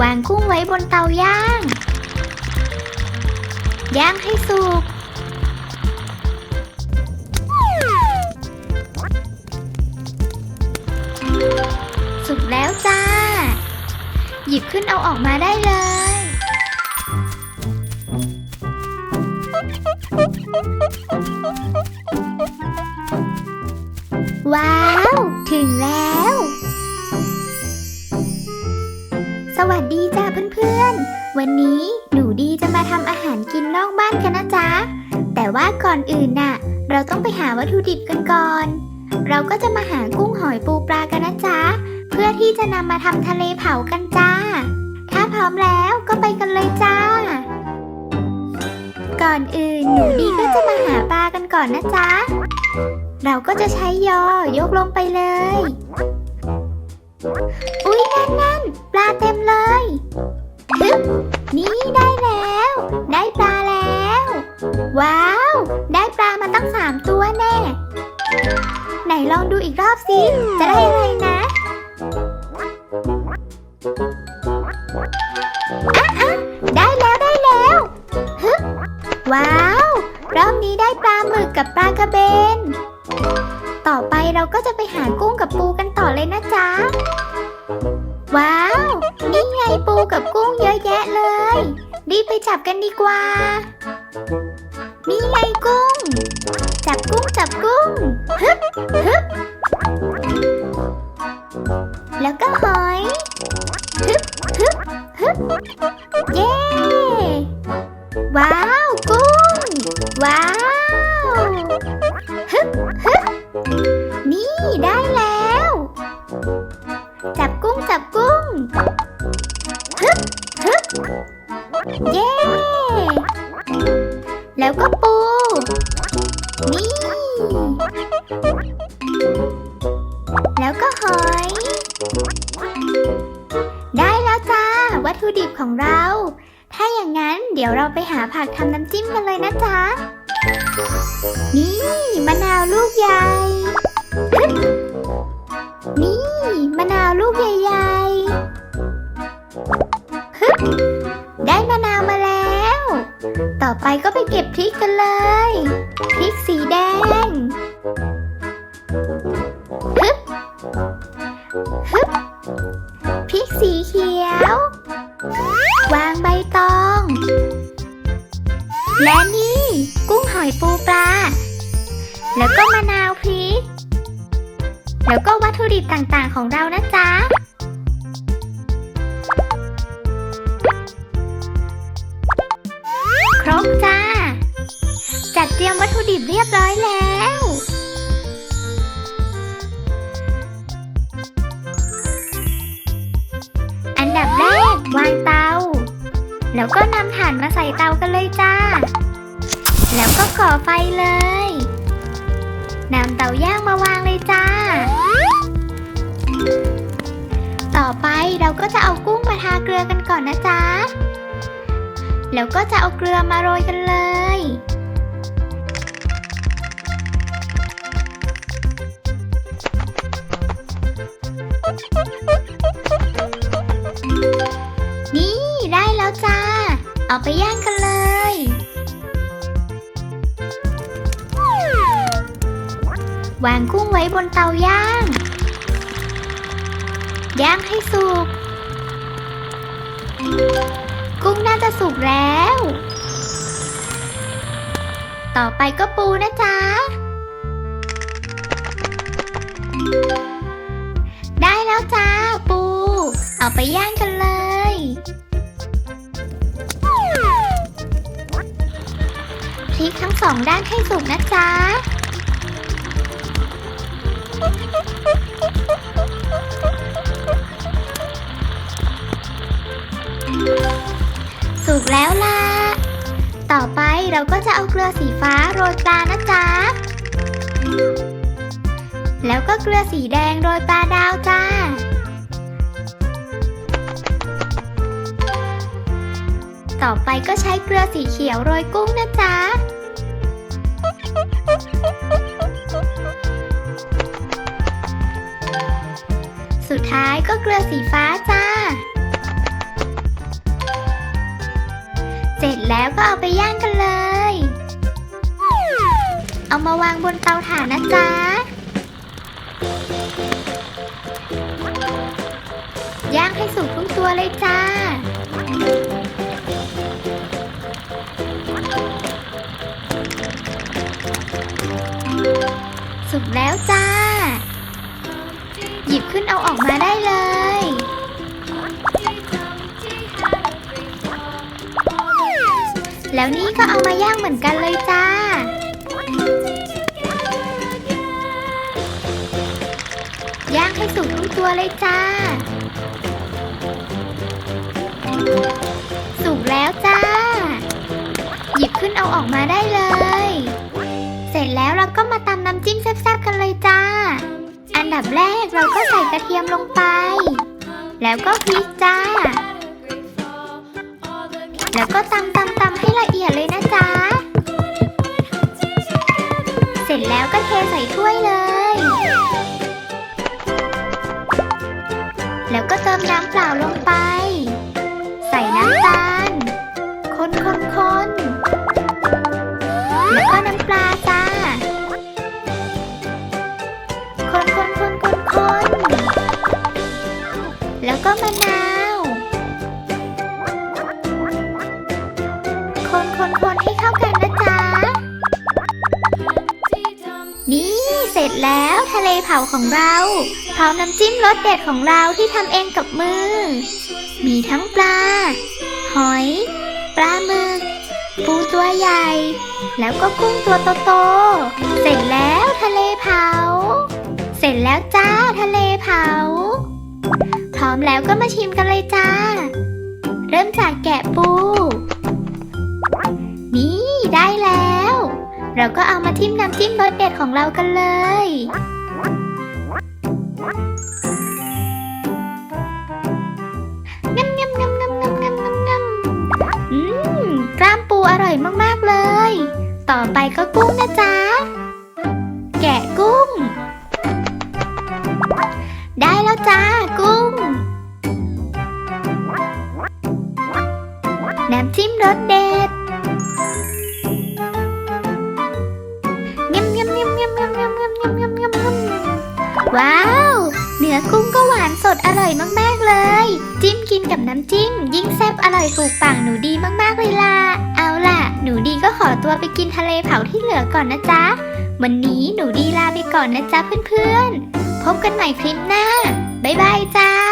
วางกุ้งไว้บนเตาย่าง ย่างให้สุก สุกแล้วจ้า หยิบขึ้นเอาออกมาได้เลย ว้าว ถึงแล้ว สวัสดีจ้าเพื่อนๆ วันนี้หนูดีจะมาทำอาหารกินนอกบ้านกันนะจ๊ะ แต่ว่าก่อนอื่นน่ะ เราต้องไปหาวัตถุดิบกันก่อน เราก็จะมาหากุ้งหอยปูปลากันนะจ๊ะ เพื่อที่จะนำมาทำทะเลเผากันจ้า ถ้าพร้อมแล้วก็ไปกันเลยจ้า ก่อนอื่นหนูดีก็จะมาหาปลากันก่อนนะจ๊ะ เราก็จะใช้ยอยกลงไปเลย อุ๊ย ลองดูอีกรอบสิ จะได้อะไรนะอะอะได้แล้วได้แล้วฮึว้าว รอบนี้ได้ปลาหมึกกับปลากระเบน ต่อไปเราก็จะไปหากุ้งกับปูกันต่อเลยนะจ๊ะ ว้าว นี่ไงปูกับกุ้งเยอะแยะเลย รีบไปจับกันดีกว่า นี่ไงกุ้ง จับกุ้ง งฮึบฮึบแล้วก็หอยฮึบฮึบฮึบเย้ว้าวกุ้งว้าวฮึบฮึบนี่ได้แล้ว จับกุ้งจับกุ้งฮึบฮึบเย้ ถุดิบของเรา ถ้าอย่างนั้นเดี๋ยวเราไปหาผักทำน้ำจิ้มกันเลยนะจ๊ะ นี่มะนาวลูกใหญ่ฮึบนี่มะนาวลูกใหญ่ๆฮึบได้มะนาวมาแล้ว ต่อไปก็ไปเก็บพริกกันเลย พริกสีแดงฮึบฮึบพริกสีเขียว อยปูปลา แล้วก็มะนาวพริก แล้วก็วัตถุดิบต่างๆของเรานะจ๊ะ ครบจ้า จัดเตรียมวัตถุดิบเรียบร้อยแล้วอันดับแรกวางเตา แล้วก็นำถ่านมาใส่เตากันเลยจ้า แล้วก็ก่อไฟเลยนำเตาย่างมาวางเลยจ้า ต่อไปเราก็จะเอากุ้งมาทาเกลือกันก่อนนะจ๊ะ แล้วก็จะเอาเกลือมาโรยกันเลย นี่ได้แล้วจ้า เอาไปย่างกันเลย วางกุ้งไว้บนเตาย่าง ย่างให้สุก กุ้งน่าจะสุกแล้ว ต่อไปก็ปูนะจ๊ะ ได้แล้วจ้าปู เอาไปย่างกันเลยพลิกทั้งสองด้านให้สุกนะจ๊ะ สุกแล้วล่ะ ต่อไปเราก็จะเอาเกลือสีฟ้าโรยปลานะจ๊ะ แล้วก็เกลือสีแดงโรยปลาดาวจ้า ต่อไปก็ใช้เกลือสีเขียวโรยกุ้งนะจ๊ะ ท้ายก็เกลือสีฟ้าจ้า เสร็จแล้วก็เอาไปย่างกันเลย เอามาวางบนเตาถ่านนะจ๊ะ ย่างให้สุกทุกตัวเลยจ้าสุกแล้วจ้า อออกมาได้เลย แล้วนี่ก็เอามาย่างเหมือนกันเลยจ้า ย่างให้สุกทุกตัวเลยจ้า ดับแรกเราก็ใส่กระเทียมลงไป แล้วก็พริกจ้า แล้วก็ตำตำตำให้ละเอียดเลยนะจ๊ะ เสร็จแล้วก็เทใส่ถ้วยเลย แล้วก็เติมน้ำเปล่าลงไป ใส่น้ำตาล คนคนคน แล้วก็มะนาว คนคนคนให้เข้ากันนะจ๊ะ นี่เสร็จแล้วทะเลเผาของเรา พร้อมน้ำจิ้มรสเด็ดของเราที่ทำเองกับมือ มีทั้งปลา หอย ปลาหมึก ปูตัวใหญ่ แล้วก็กุ้งตัวโตๆ เสร็จแล้วทะเลเผา เสร็จแล้วจ้าทะเลเผา พร้อมแล้วก็มาชิมกันเลยจ้า เริ่มจากแกะปู นี่ได้แล้ว เราก็เอามาทิ้มน้ำจิ้มรสเด็ดของเรากันเลย งำงำงำงำงำงำงำงำอืม กล้ามปูอร่อยมาก ๆ เลย ต่อไปก็กุ้ง น้ำจิ้มรสเด็ดยำยำยำยำยำยำยำยำยำยำยำว้าว เนื้อกุ้งก็หวานสดอร่อยมาก ๆ เลย จิ้มกินกับน้ำจิ้ม ยิ่งแซ่บอร่อยถูกปากหนูดีมาก ๆ เลยล่ะ เอาล่ะ หนูดีก็ขอตัวไปกินทะเลเผาที่เหลือก่อนนะจ๊ะ วันนี้หนูดีลาไปก่อนนะจ๊ะเพื่อนๆ พบกันใหม่คลิปหน้า บ๊ายบายจ้า